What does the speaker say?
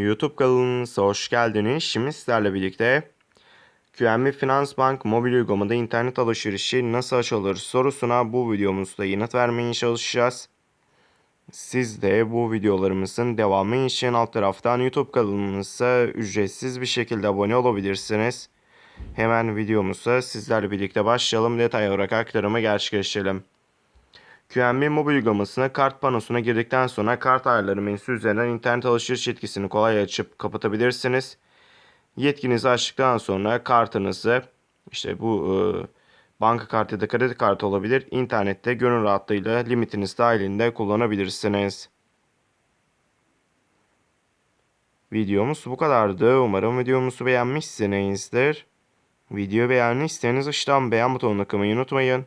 YouTube kanalımıza hoş geldiniz. Şimdi sizlerle birlikte QNB Finans Bank mobil uygulamada internet alışverişi nasıl açılır sorusuna bu videomuzda yanıt vermeye çalışacağız. Siz de bu videolarımızın devamı için alt taraftan YouTube kanalımıza ücretsiz bir şekilde abone olabilirsiniz. Hemen videomuza sizlerle birlikte başlayalım. Detay olarak aktarımı gerçekleştirelim. QNB mobil uygulamasına kart panosuna girdikten sonra kart ayarları menüsü üzerinden internet alışveriş yetkisini kolay açıp kapatabilirsiniz. Yetkinizi açtıktan sonra kartınızı işte bu e, banka kartı ya da kredi kartı olabilir. İnternette gönül rahatlığıyla limitiniz dahilinde kullanabilirsiniz. Videomuz bu kadardı. Umarım videomuzu beğenmişsinizdir. Video beğendiyseniz aşağıdan beğen butonuna kılmayı unutmayın.